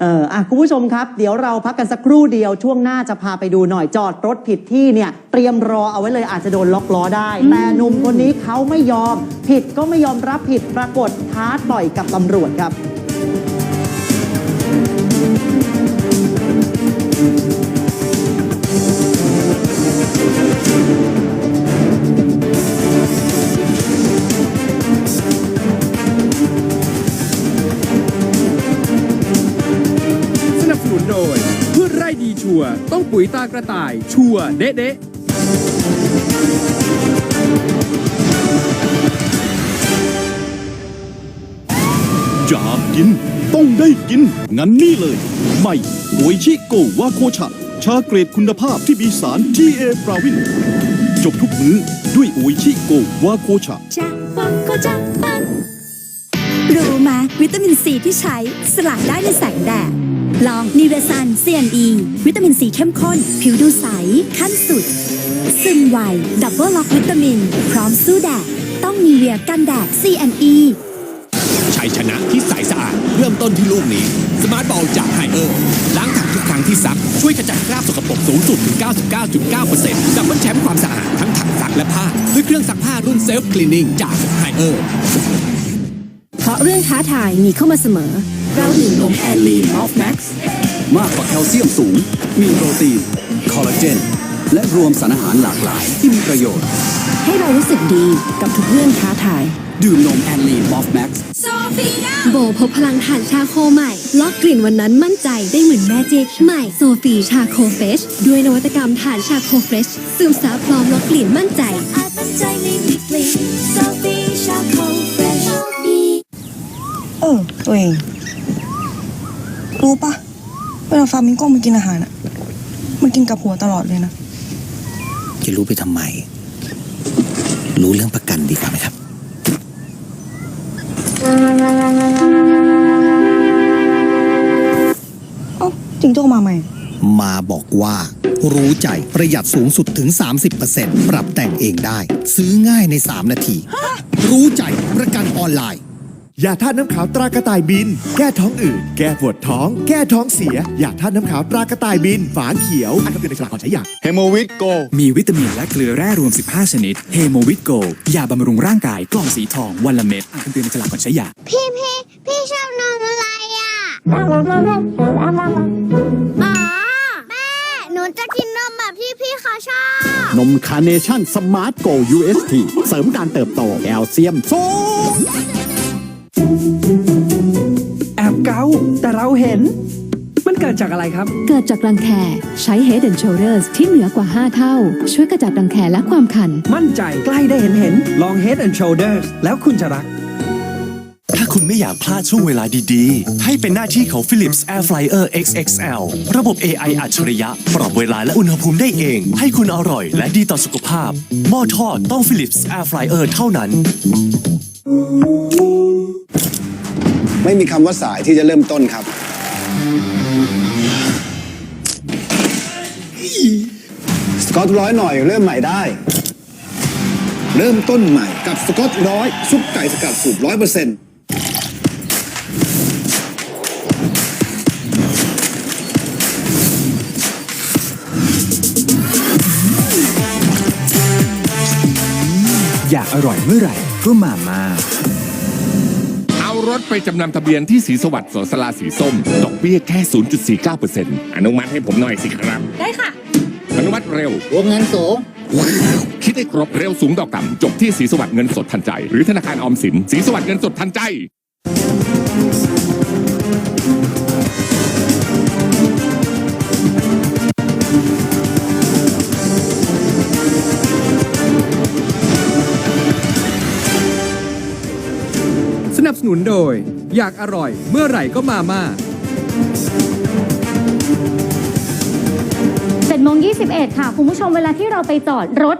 เอออะคุณผู้ชมครับ เดี๋ยวเราพักกันสักครู่เดียวช่วงหน้าจะพาไปดูหน่อยจอดรถผิดที่เนี่ย เตรียมรอเอาไว้เลยอาจจะโดนล็อกล้อได้ แต่หนุ่มคนนี้เขาไม่ยอม ผิดก็ไม่ยอมรับผิดปรากฏท้าต่อยกับตำรวจครับ ร่ดีชัวร์ ต้องปุ๋ยตากระต่าย ชัวร์เด๊ะเด๊ะอยากกิน ต้องได้กิน งั้นนี่เลย ใหม่โออิชิโกวาโคชะ ชาเกรดคุณภาพที่มีสาร GA ปราวิน จบทุกมื้อด้วยโออิชิโกวาโคชะจากปังก็จากปังรู้ไหมวิตามินซีที่ใช้สลายได้ในแสงแดด ลองนิเวซัน CNE วิตามินซีเข้มข้น ผิวดูใส ขั้นสุด ซึมไว ดับเบิลล็อกวิตามิน พร้อมสู้แดด ต้องมีเวียกันแดด CNE ชัยชนะที่ใสสะอาด เริ่มต้นที่ลูกนี้ สมาร์ทบอลจากไฮเออร์ล้างถังทุกครั้งที่ซัก ช่วยขจัดคราบสกปรกสูงสุดถึง 99.9%ดับเบิลแชมป์ความสะอาดทั้งถังซักและผ้า ด้วยเครื่องซักผ้ารุ่นเซลฟ์คลีนนิ่งจากไฮเออร์เพราะเรื่องท้าทายมีเข้ามาเสมอ เราดื่มนมแอนลีนออฟแม็กซ์มากกว่าแคลเซียมสูง มีโปรตีน คอลลาเจน และรวมสารอาหารหลากหลายที่มีประโยชน์ ให้เรารู้สึกดีกับทุกเรื่องท้าทาย ดื่มนมแอนลีนมอฟแม็กซ์โบพบพลังฐานชาโคใหม่ ล็อกกลิ่นวันนั้นมั่นใจได้เหมือนแมจิกใหม่โซฟีชาโคเฟชด้วยนวัตกรรมฐานชาโคเฟชซึมซับพร้อมล็อกกลิ่นมั่นใจอาจมั่นใจไม่มีกลิ่นโซฟีชาโคเฟรชเออตัวเอง รู้ปะเวลาฟามิงโก้มันกินอาหารอะมันกินกับหัวตลอดเลยนะ จะรู้ไปทำไม รู้เรื่องประกันดีกว่าไหมครับ เอ้าจิงโจ้มาใหม่ มาบอกว่า รู้ใจประหยัดสูงสุดถึง 30%ปรับแต่งเองได้ ซื้อง่ายใน 3 นาที รู้ใจประกันออนไลน์ ยาธาตุน้ำขาวตรากระต่ายบิน แก้ท้องอืดแก้ปวดท้อง แก้ท้องเสียยาธาตุน้ำขาวตรากระต่ายบิน ฝาเขียวอ่านคำเตือนในฉลากก่อนใช้ยาเฮโมวิตโกมีวิตามินและเกลือแร่รวม 15 ชนิดเฮโมวิตโกยาบำรุงร่างกายกล่องสีทองวันละเม็ดอ่านคำเตือนในฉลากก่อนใช้ยาพี่พี่พี่ชอบนมอะไรอะอ๋อแม่หนูจะกินนมแบบที่พี่เขาชอบ นมคาร์เนชั่นสมาร์ทโก UST เสริมการเติบโตแคลเซียมสูง แอบเกาแต่เราเห็น มันเกิดจากอะไรครับ เกิดจากรังแคใช้ Head and Shoulders ที่เหนือกว่า 5 เท่า ช่วยกระจัดรังแคและความคัน มั่นใจใกล้ได้เห็นเห็นลอง Head and Shoulders แล้วคุณจะรัก ถ้าคุณไม่อยากพลาดช่วงเวลาดีๆ ให้เป็นหน้าที่ของ Philips Air Fryer XXL ระบบ AI อัจฉริยะ ปรับเวลาและอุณหภูมิได้เอง ให้คุณอร่อยและดีต่อสุขภาพหม้อทอดต้อง Philips Air Fryer เท่านั้น ไม่มีคำว่าสายที่จะเริ่มต้นครับ สกอตร้อยหน่อยเริ่มใหม่ได้ เริ่มต้นใหม่กับสกอตร้อยซุปไก่สกัดสูตรร้อยเปอร์เซ็นต์ อยากอร่อยเมื่อไหร่ก็มามาเอารถไปจำนำทะเบียนที่สีสวัสดิ์สสลาสีส้ม ดอกเบี้ยแค่ 0.49%อนุมัติให้ผมหน่อยสิครับ ได้ค่ะ อนุมัติเร็ว วงเงินสูงว้าวคิดให้ครบเร็วสูงต่อต่ำจบที่สีสวัสดิ์เงินสดทันใจ หรือธนาคารออมสินสีสวัสดิ์เงินสดทันใจสนั นุนโดย อยากอร่อยเมื่อไหร่ก็มามา7โมง21 ค่ะ คุณผู้ชมเวลาที่เราไปจอดรถ